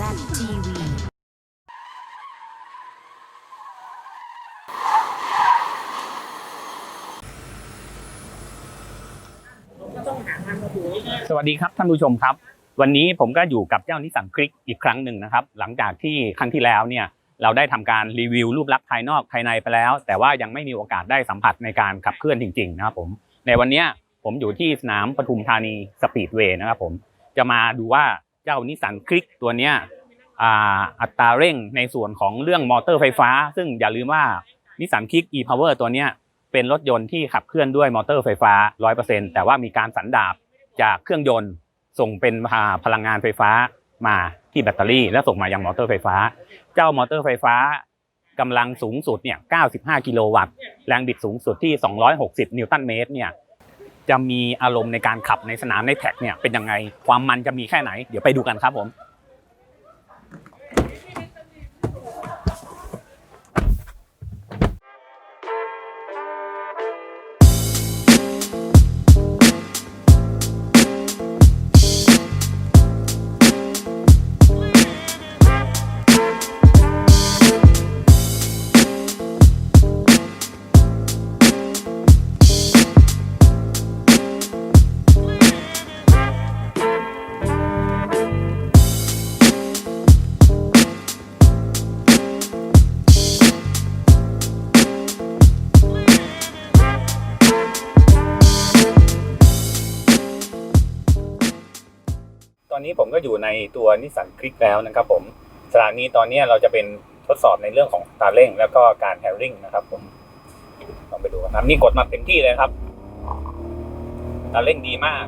สวัสดีครับท่านผู้ชมครับ วันนี้ผมก็อยู่กับเจ้านิสสันคลิกอีกครั้งหนึ่งนะครับ หลังจากที่ครั้งที่แล้วเนี่ยเราได้ทำการรีวิวรูปลักษณ์ภายนอกภายในไปแล้ว แต่ว่ายังไม่มีโอกาสได้สัมผัสในการขับเคลื่อนจริงๆนะครับผมในวันนี้ผมอยู่ที่สนามปทุมธานีสปีดเวย์นะครับผมจะมาดูว่า เจ้านิสสันคลิกตัวเนี้ยอ่าอัตราเร่งในส่วนของเรื่องมอเตอร์ไฟฟ้า ซึ่งอย่าลืมว่านิสสันคลิก e-power ตัวเนี้ยเป็นรถยนต์ที่ขับเคลื่อนด้วยมอเตอร์ไฟฟ้า 100%แต่ว่ามีการสันดาปจากเครื่องยนต์ส่งเป็นพลังงานไฟฟ้ามาที่แบตเตอรี่ แล้วส่งมายังมอเตอร์ไฟฟ้า เจ้ามอเตอร์ไฟฟ้ากำลังสูงสุดเนี่ย 95 กิโลวัตต์ แรงบิดสูงสุดที่ 260 นิวตันเมตรเนี่ย จะมีอารมณ์ในการขับในสนามในแท็กเนี่ยเป็นยังไงความมันจะมีแค่ไหนเดี๋ยวไปดูกันครับผม อนนี้ผมก็อยู่ในตัวนิสสันคลิกแล้วนะครับผมสถานีตอนนี้เราจะเป็นทดสอบในเรื่องของตาเร่ง แล้วก็การแฮร์ริ่งนะครับผมลองไปดูกันครับนี่กดมาเต็มที่เลยครับตาเร่งดีมาก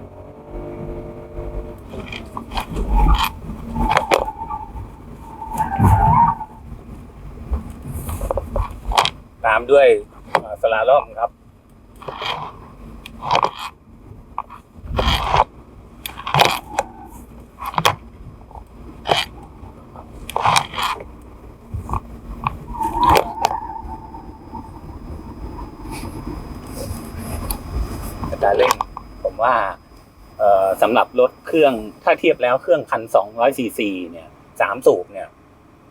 ตามด้วยสลาล่อมครับ อัตราเร่งผมว่าเอ่อ สำหรับรถเครื่องถ้าเทียบแล้วเครื่องพันสองร้อยซีซีเนี่ยสามสูบเนี่ย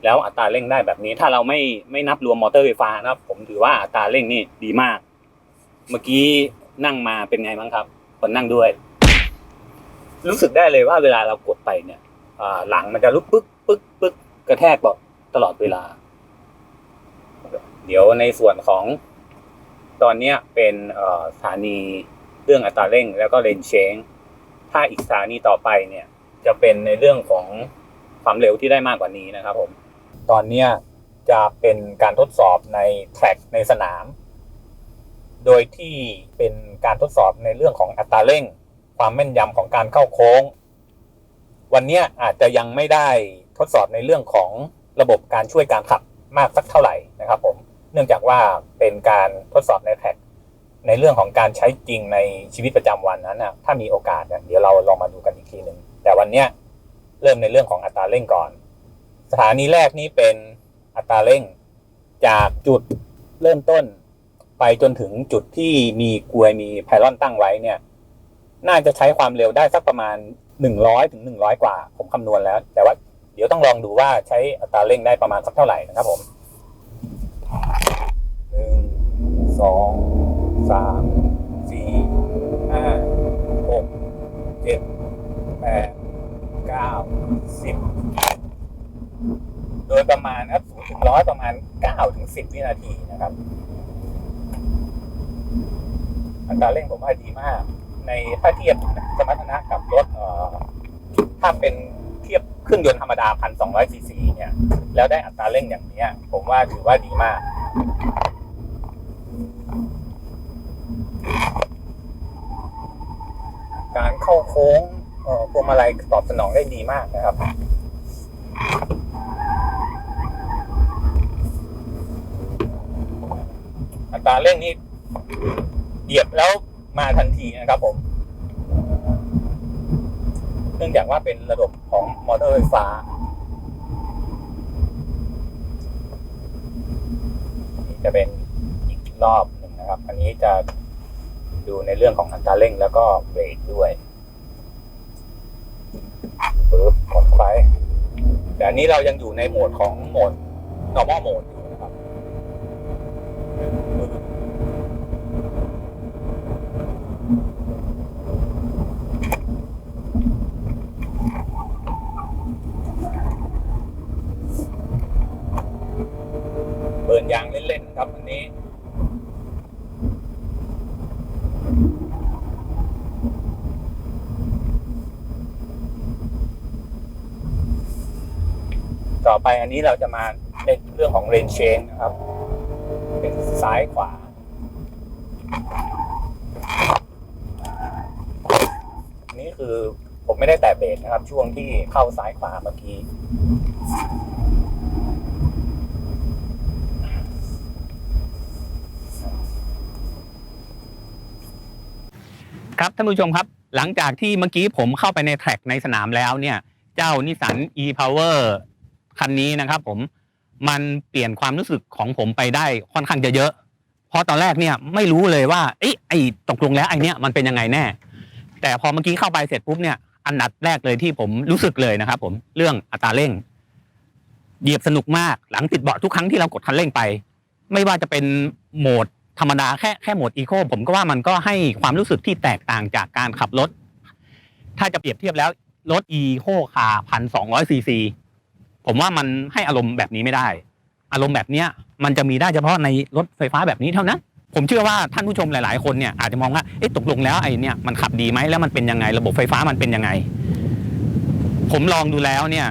แล้วอัตราเร่งได้แบบนี้ ถ้าเราไม่ไม่นับรวมมอเตอร์ไฟฟ้านะครับ ผมถือว่าอัตราเร่งนี่ดีมาก เมื่อกี้นั่งมาเป็นไงบ้างครับ คนนั่งด้วย รู้สึกได้เลยว่าเวลาเรากดไปเนี่ยหลังมันจะลุกปึ๊กปึ๊กปึ๊กกระแทกบอกตลอดเวลา เดี๋ยวในส่วนของตอนนี้เป็นสถานีเรื่องอัตราเร่งแล้วก็เลนเชง ถ้าอีกสถานีต่อไปเนี่ยจะเป็นในเรื่องของความเร็วที่ได้มากกว่านี้นะครับผม ตอนเนี้จะเป็นการทดสอบในแทร็กในสนาม โดยที่เป็นการทดสอบในเรื่องของอัตราเร่ง ความแม่นยำของการเข้าโค้ง วันนี้อาจจะยังไม่ได้ทดสอบในเรื่องของระบบการช่วยการขับมากสักเท่าไหร่นะครับผม เนื่องจากว่าเป็นการทดสอบในแท็ก ในเรื่องของการใช้จริงในชีวิตประจำวันนั้นนะถ้ามีโอกาสเนี่ยเดี๋ยวเราลองมาดูกันอีกทีหนึ่งแต่วันเนี้ยเริ่มในเรื่องของอัตราเร่งก่อน สถานีแรกนี้เป็นอัตราเร่ง จากจุดเริ่มต้น ไปจนถึงจุดที่มีกลวยมีไพลอนตั้งไว้เนี่ย น่าจะใช้ความเร็วได้สักประมาณ100ถึง100กว่า ผมคำนวณแล้ว แต่ว่าเดี๋ยวต้องลองดูว่าใช้อัตราเร่งได้ประมาณสักเท่าไหร่นะครับผมหนึ่งสอง สามสี่ห้าหกเจ็ดแปดเก้าสิบโดยประมาณนะครับศูนย์ถึงร้อยประมาณเก้าถึงสิบวินาทีนะครับ อัตราเร่งผมว่าดีมาก ในถ้าเทียบสมรรถนะกับรถเอ่อถ้าเป็นเทียบเครื่องยนต์ธรรมดาพันสองร้อยซีซีเนี่ย แล้วได้อัตราเร่งอย่างเนี้ย ผมว่าถือว่าดีมาก การเข้า โค้งพวงมาลัยตอบสนองได้ดีมากนะครับ อัตราเร่งนี่เหยียบแล้วมาทันทีนะครับผม เนื่องจากว่าเป็นระบบของมอเตอร์ไฟฟ้าจะเป็นอีกรอบหนึ่งนะครับ อันนี้จะดูในเรื่องของอัตราเร่งแล้วก็เบรกด้วย ปึ๊บกดไป แต่อันนี้เรายังอยู่ในโหมดของโหมด normal mode อยู่นะครับ เปิดยางเล่นๆครับอันนี้ ต่อ ไปอันนี้เราจะมาในเรื่องของเรนเชนนะครับ เป็นซ้ายขวาอันนี้คือผมไม่ได้แตะเบรกนะครับ ช่วงที่เข้าซ้ายขวาเมื่อกี้ครับท่านผู้ชมครับ หลังจากที่เมื่อกี้ผมเข้าไปในแทร็กในสนามแล้วเนี่ย เจ้านิสัน e-power คันนี้นะครับ ผมมันเปลี่ยนความรู้สึกของผมไปได้ค่อนข้างจะเยอะ เพราะตอนแรกเนี่ยไม่รู้เลยว่าเอ้ไอ้ตกลงแล้วไอ้นี่มันเป็นยังไงแน่ แต่พอเมื่อกี้เข้าไปเสร็จปุ๊บเนี่ยอันดับแรกเลยที่ผมรู้สึกเลยนะครับ ผมเรื่องอัตราเร่ง เหยียบสนุกมากหลังติดเบาะทุกครั้งที่เรากดคันเร่งไป ไม่ว่าจะเป็นโหมดธรรมดาแค่แค่โหมดอีโคผมก็ว่ามันก็ให้ความรู้สึกที่แตกต่างจากการขับรถ ถ้าจะเปรียบเทียบแล้วรถอีโคคาพันสองร้อยซีซี ผมว่ามันให้อารมณ์แบบนี้ไม่ได้ อารมณ์แบบเนี้ยมันจะมีได้เฉพาะในรถไฟฟ้าแบบนี้เท่านั้น ผมเชื่อว่าท่านผู้ชมหลาย ๆ คนเนี่ยอาจจะมองว่าเอ๊ะตกลงแล้วไอ้เนี่ยมันขับดีไหมแล้วมันเป็นยังไง ระบบไฟฟ้ามันเป็นยังไง ผมลองดูแล้วเนี่ย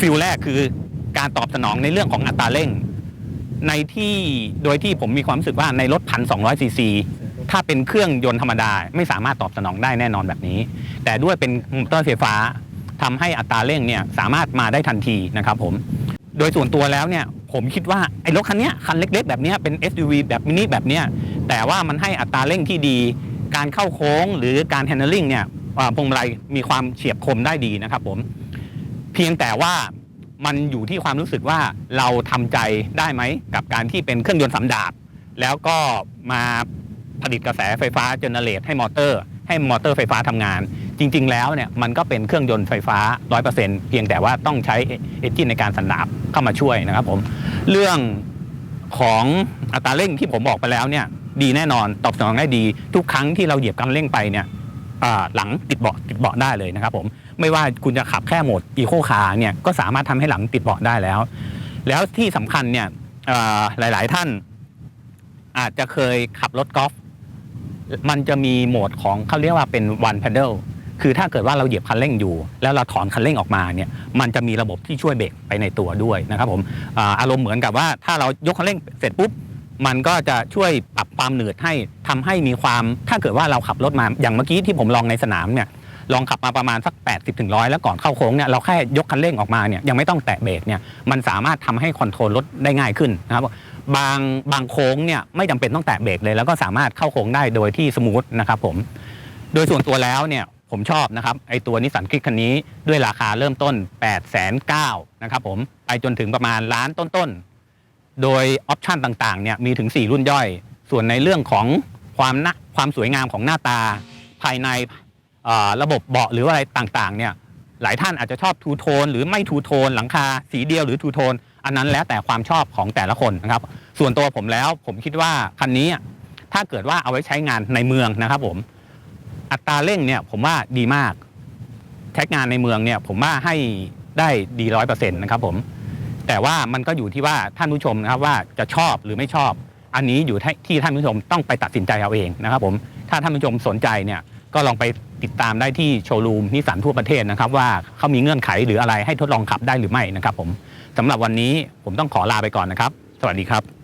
ฟิลแรกคือการตอบสนองในเรื่องของอัตราเร่ง ในที่โดยที่ผมมีความรู้สึกว่าในรถพันสองร้อยซีซีถ้าเป็นเครื่องยนต์ธรรมดา ไม่สามารถตอบสนองได้แน่นอนแบบนี้ แต่ด้วยเป็นมอเตอร์ไฟฟ้า ทำให้อัตราเร่งเนี่ยสามารถมาได้ทันทีนะครับผมโดยส่วนตัวแล้วเนี่ยผมคิดว่าไอ้รถคันเนี้ยคันเล็กๆ แบบนี้เป็น SUV แบบมินิแบบเนี้ยแต่ว่ามันให้อัตราเร่งที่ดี การเข้าโค้งหรือการ handling เนี่ยพวงมาลัยมีความเฉียบคมได้ดีนะครับผมเพียงแต่ว่ามันอยู่ที่ความรู้สึกว่าเราทำใจได้ไหมกับการที่เป็นเครื่องยนต์สำดาบ แล้วก็มาผลิตกระแสไฟฟ้าเจเนเรตให้มอเตอร์ ให้มอเตอร์ไฟฟ้าทำงาน จริง ๆ แล้วเนี่ยมันก็เป็นเครื่องยนต์ไฟฟ้า 100%เพียงแต่ว่าต้องใช้เอนจินในการสันดาบเข้ามาช่วยนะครับผมเรื่องของอัตราเร่งที่ผมบอกไปแล้วเนี่ยดีแน่นอนตอบสนองได้ดี ทุกครั้งที่เราเหยียบคันเร่งไปเนี่ยหลังติดเบาะติดเบาะได้เลยนะครับผมไม่ว่าคุณจะขับแค่โหมดอีโคคาร์เนี่ยก็สามารถทำให้หลังติดเบาะได้แล้ว แล้วที่สำคัญเนี่ยหลาย ๆ ท่านอาจจะเคยขับรถกอล์ฟ มันจะมีโหมดของเขาเรียกว่าเป็น one pedal คือถ้าเกิดว่าเราเหยียบคันเร่งอยู่ แล้วเราถอนคันเร่งออกมาเนี่ยมันจะมีระบบที่ช่วยเบรกไปในตัวด้วยนะครับผมอารมณ์เหมือนกับว่าถ้าเรายกคันเร่งเสร็จปุ๊บมันก็จะช่วยปรับความหนืดให้ทำให้มีความถ้าเกิดว่าเราขับรถมาอย่างเมื่อกี้ที่ผมลองในสนามเนี่ยลองขับมาประมาณสัก 80ถึงร้อยแล้วก่อนเข้าโค้งเนี่ยเราแค่ยกคันเร่งออกมาเนี่ยยังไม่ต้องแตะเบรกเนี่ยมันสามารถทำให้คอนโทรลรถได้ง่ายขึ้นนะครับ บางบางโค้งเนี่ยไม่จำเป็นต้องแตะเบรกเลย แล้วก็สามารถเข้าโค้งได้โดยที่สมูทนะครับผมโดยส่วนตัวแล้วเนี่ยผมชอบนะครับไอตัวนิสสันคลิกคันนี้ด้วยราคาเริ่มต้น 8 9 0 0 0นะครับผมไปจนถึงประมาณล้านต้นๆ โดยออปชันต่างๆเนี่ยมีถึง 4 รุ่นย่อย ส่วนในเรื่องของความนะความสวยงามของหน้าตา ภายในระบบเบาะหรืออะไรต่างๆเนี่ยหลายท่านอาจจะชอบทูโทนหรือไม่ทูโทนหลังคาสีเดียวหรือทูโทน อันนั้นแล้วแต่ความชอบของแต่ละคนนะครับ ส่วนตัวผมแล้วผมคิดว่าคันนี้ถ้าเกิดว่าเอาไว้ใช้งานในเมืองนะครับผมอัตราเร่งเนี่ยผมว่าดีมากใช้งานในเมืองเนี่ยผมว่าให้ได้ดีร้อยเปอร์เซ็นต์นะครับผมแต่ว่ามันก็อยู่ที่ว่าท่านผู้ชมนะครับว่าจะชอบหรือไม่ชอบ อันนี้อยู่ที่ที่ท่านผู้ชมต้องไปตัดสินใจเอาเองนะครับผมถ้าท่านผู้ชมสนใจเนี่ยก็ลองไปติดตามได้ที่โชว์รูมนิสสันทั่วประเทศนะครับว่าเขามีเงื่อนไขหรืออะไรให้ทดลองขับได้หรือไม่นะครับผม สำหรับวันนี้ผมต้องขอลาไปก่อนนะครับ สวัสดีครับ